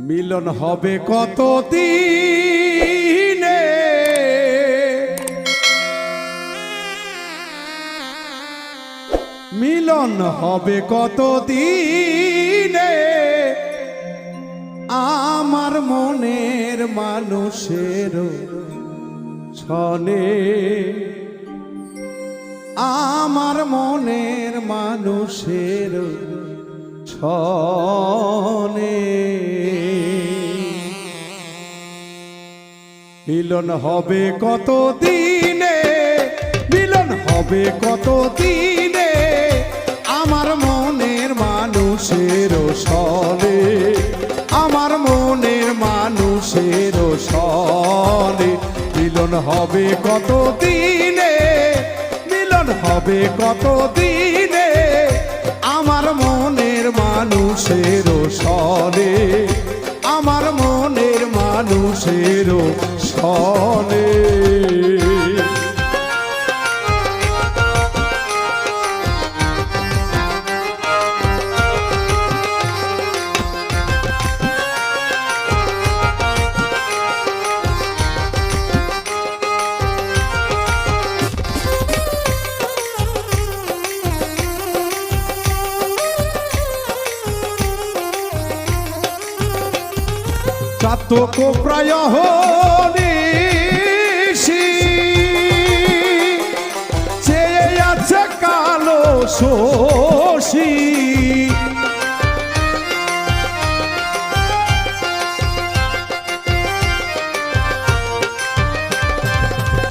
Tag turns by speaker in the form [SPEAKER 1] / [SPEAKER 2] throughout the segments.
[SPEAKER 1] মিলন হবে কত দিনে মিলন হবে কত দিনে আমার মনের মানুষের ছনে আমার মনের মানুষের ছনে মিলন হবে কত দিনে মিলন হবে কত দিনে আমার মনের মানুষের সনে, আমার মনের মানুষের সনে মিলন হবে কত দিনে মিলন হবে কত দিনে আমার মনের মানুষের সনে। চাতক প্রায় চেয়ে আছে কালো শোষী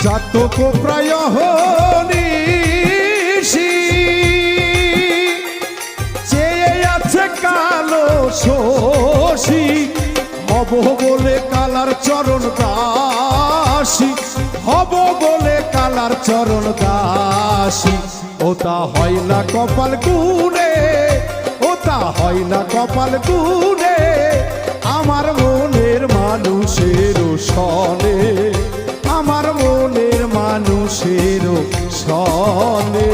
[SPEAKER 1] চাতক প্রায় হব বলে কালার চরণ দাসী। হব বলে কালার চরণ দাসী। ওটা হয় না কপাল গুনে ওটা হয় না কপাল গুনে আমার মনের মানুষের সনে, আমার মনের মানুষের সনে।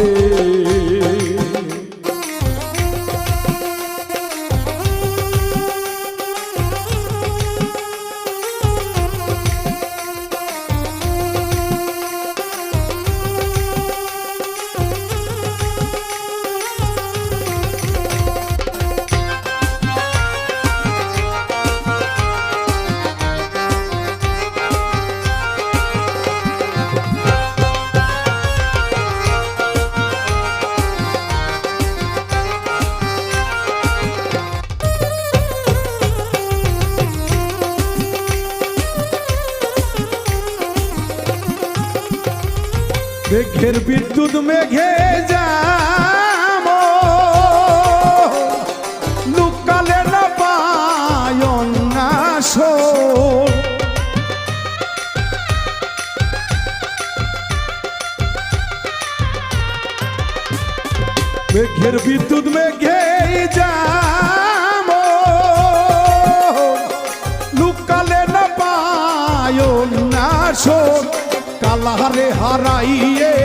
[SPEAKER 1] মেঘের বিদ্যুৎ মেঘে যাম। লুকালে না পায়ন না শোন। মেঘের বিদ্যুৎ মেঘে যাম। লুকালে না পায়ন না শোন কালারে হারাইয়ে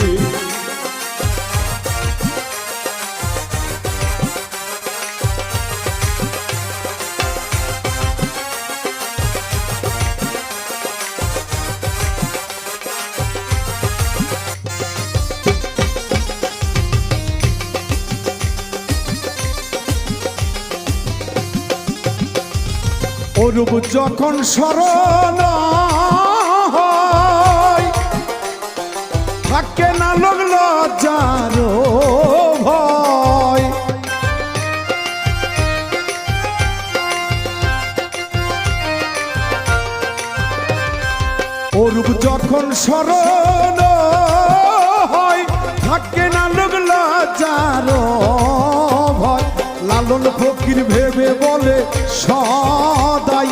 [SPEAKER 1] অরূপ যখন স্মরণ থাকে না লগল যার ভয়। অরূপ যখন স্মরণ ফকির ভেবে বলে সদাই।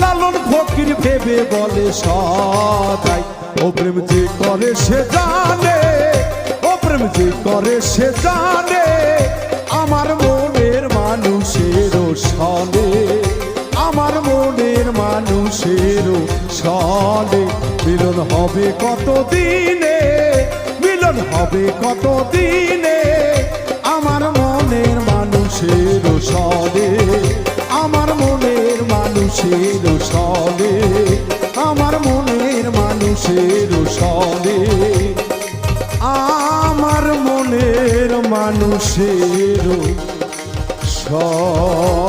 [SPEAKER 1] লালন ফকির ভেবে বলে সদাই। ও প্রেম যে করে সে জানে, ও প্রেম যে করে সে জানে, আমার মনের মানুষের সনে। আমার মনের মানুষের সনে। মিলন হবে কত দিনে মিলন হবে কত দিনে আমার মনের মানুষের সবে আমার মনের মানুষের সবে আমার মনের মানুষের সবে আমার মনের মানুষের সব